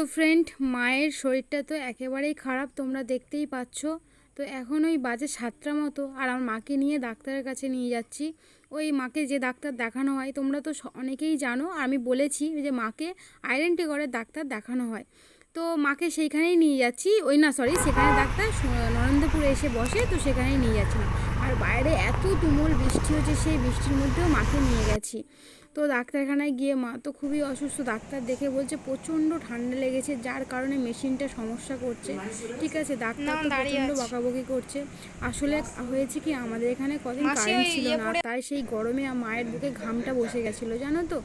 তো ফ্রেন্ড মায়ের শরীরটা তো একেবারেই খারাপ, তোমরা দেখতেই পাচ্ছ। তো এখন ওই বাজে সাতটা মতো, আর আমার মাকে নিয়ে ডাক্তারের কাছে নিয়ে যাচ্ছি। ওই মাকে যে ডাক্তার দেখানো হয়, তোমরা তো অনেকেই জানো আমি বলেছি যে মাকে আইডেন্টি করে ডাক্তার দেখানো হয়। তো মাকে সেইখানেই নিয়ে যাচ্ছি, ওই না সরি সেখানে ডাক্তার নরেন্দ্রপুরে এসে বসে, তো সেখানেই নিয়ে যাচ্ছিলাম। আর বাইরে এত তুমুল বৃষ্টি হচ্ছে সেই বৃষ্টির মধ্যেও মাকে নিয়ে গেছি। তো ডাক্তারখানায় গিয়ে মা তো খুবই অসুস্থ ডাক্তার দেখে বলছে প্রচণ্ড ঠান্ডা লেগেছে যার কারণে মেশিনটা সমস্যা করছে। ঠিক আছে ডাক্তার তো প্রচণ্ড বকাবকি করছে। আসলে হয়েছে কি আমাদের এখানে কদিন কারেন্ট ছিল না তাই সেই গরমে মায়ের বুকে ঘামটা বসে গেছিল জানো তো?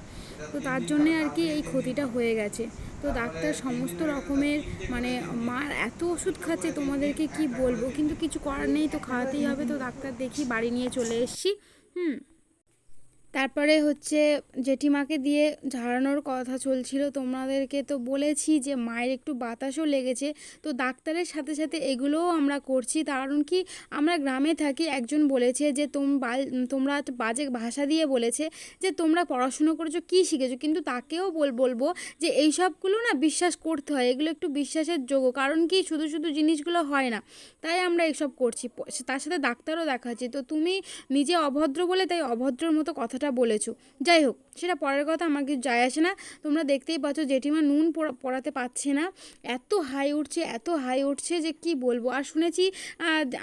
তো তার জন্যে আর কি এই ক্ষতিটা হয়ে গেছে। তো ডাক্তার সমস্ত রকমের মানে মার এত ওষুধ খাচ্ছে তোমাদেরকে কি বলব? কিন্তু কিছু করার নেই, তো খাওয়াতেই হবে। তো ডাক্তার দেখি বাড়ি নিয়ে চলে এসছি। হুম। তারপরে হচ্ছে জেঠিমাকে দিয়ে ঝাড়ানোর কথা চলছিল। তোমাদেরকে তো বলেছি যে মায়ের একটু বাতাসও লেগেছে। তো ডাক্তারের সাথে সাথে এগুলোও আমরা করছি। কারণ কি? আমরা গ্রামে থাকি, একজন বলেছে যে তোম তোমরা বাজে ভাষা দিয়ে বলেছে যে তোমরা পড়াশুনো করেছ, কী শিখেছো? কিন্তু তাকেও বল, বলব যে এই সবগুলো না বিশ্বাস করতে হয়। এগুলো একটু বিশ্বাসের যোগ্য কারণ কি? শুধু শুধু জিনিসগুলো হয় না। তাই আমরা এইসব করছি। তার সাথে ডাক্তারও দেখাচ্ছি। তো তুমি নিজে অভদ্র বলে তাই অভদ্রর মতো কথাটা বলেছ। যাই হোক, সেটা পরের কথা, আমার কিছু যায় আসে না। তোমরা দেখতেই পাচ্ছ, জেঠিমা নুন পড়া- পড়াতে পারছে না। এত হাই উঠছে, এত হাই উঠছে যে কি বলব। আর শুনেছি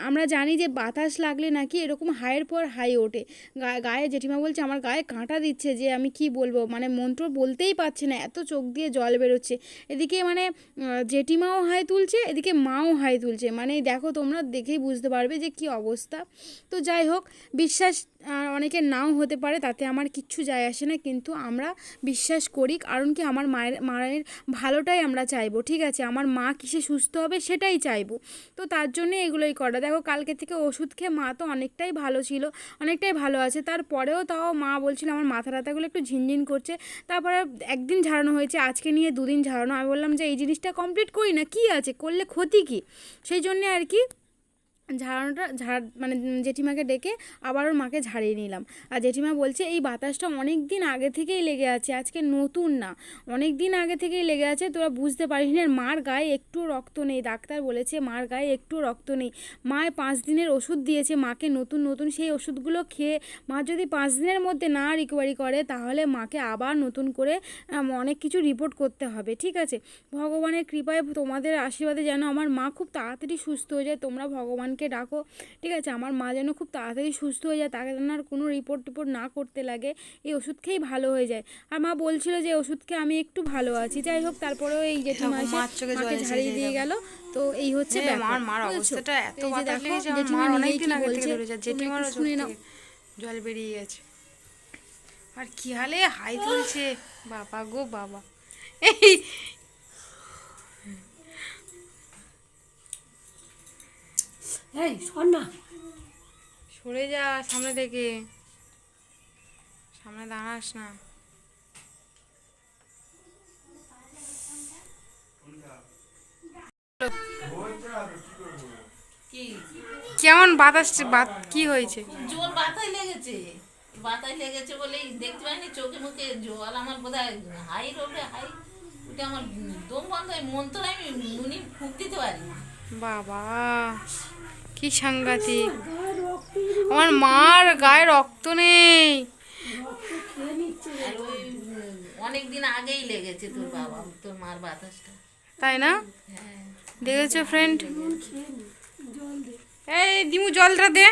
আমরা জানি যে বাতাস লাগলে নাকি এরকম হাইয়ের পর হাই ওঠে। গায়ে, জেঠিমা বলছে, আমার গায়ে কাঁটা দিচ্ছে যে আমি কি বলব? মানে মন্ত্র বলতেই পারছে না, এত চোখ দিয়ে জল বেরোচ্ছে। এদিকে মানে জেঠিমাও হাই তুলছে, এদিকে মাও হাই তুলছে। মানে দেখো, তোমরা দেখেই বুঝতে পারবে যে কি অবস্থা। তো যাই হোক, বিশ্বাস অনেকের নাও হতে পারে, তাতে আমার কিচ্ছু যায় আসে না, কিন্তু আমরা বিশ্বাস করি, কারণ কি আমার মায়ের মায়ের ভালোটাই আমরা চাইব, ঠিক আছে? আমার মা কিসে সুস্থ হবে সেটাই চাইব। তো তার জন্য এগুলোই করা। দেখো, কালকে থেকে ওষুধ খেয়ে মা তো অনেকটাই ভালো ছিল, অনেকটাই ভালো আছে। তারপরেও তাও মা বলছিল, আমার মাথা ব্যথাগুলো একটু ঝিনঝিন করছে। তারপরে একদিন ঝাড়ানো হয়েছে, আজকে নিয়ে দুদিন ঝাড়ানো। আমি বললাম যে, এই জিনিসটা কমপ্লিট করি না, কি আছে? করলে ক্ষতি কি? সেই জন্যে আর কি ঝাড়ানোটা, ঝাড় মানে জেঠিমাকে ডেকে আবার ওর মাকে ঝাড়িয়ে নিলাম। আর জেঠিমা বলছে, এই বাতাসটা অনেক দিন আগে থেকেই লেগে আছে, আজকে নতুন না। অনেক দিন আগে থেকেই লেগে আছে, তোরা বুঝতে পারিস না। মার গায়ে একটু রক্ত নেই, ডাক্তার বলেছে মার গায়ে একটু রক্ত নেই। মায় পাঁচ দিনের ওষুধ দিয়েছে, মাকে নতুন নতুন সেই ওষুধগুলো খেয়ে মা যদি পাঁচ দিনের মধ্যে না রিকভারি করে, তাহলে মাকে আবার নতুন করে অনেক কিছু রিপোর্ট করতে হবে, ঠিক আছে? ভগবানের কৃপায় তোমাদের আশীর্বাদে যেন আমার মা খুব তাড়াতাড়ি সুস্থ হয়ে যায়, তোমরা ভগবানকে ডাকো। ঠিক আছে আমার মা যেন খুব তাড়াতাড়ি সুস্থ হয়ে যায় তাকে যেন আর কোনো রিপোর্ট টিপোর্ট না করতে লাগে এই ওষুধ খেয়েই ভালো হয়ে যায়। আর মা বলছিল যে ওষুধ খেয়ে আমি একটু ভালো আছি। যাই হোক তারপরেও এই জেঠিমা এসে জল মাকে ঝাড়িয়ে দিয়ে গেল। তো এই হচ্ছে হ্যাঁ, আমার মার অবস্থাটা এত এই যে বাতাস লেগেছে আমার জেঠিমা মার নিজেই অনেকদিন কি আগে থেকে ধরে যায় তোমরা জেঠিমারও একটু চোখ শুনে নাও। জল বেরিয়ে গেছে। আর কি হালে হাই তুলছে বাবা গো বাবা। এই এই শোন না। সরে যা সামনে থেকে। সামনে দাঁড়াস না। কেমন বাতাস বাত কি হয়েছে? জোর বাতায় লেগেছে। বাতায় লেগেছে বলেই দেখতে পাইনি চোখে মুখে জল আমার বোধহয় হাই রোডে হাই। ওটা আমার দম বন্ধ হয় মন তো আমি নুনি ফুক দিতে পারি না। বাবা। কি সাংঘাতিক। আমার মার গায়ে রক্ত নেই। খেয়ে নিচ্ছে আর ওই অনেক দিন আগেই লেগেছে তোর বাবা তোর মার বাতাসটা। তাই না? হ্যাঁ। দেখেছ ফ্রেন্ড এই দিমু জলটা দে।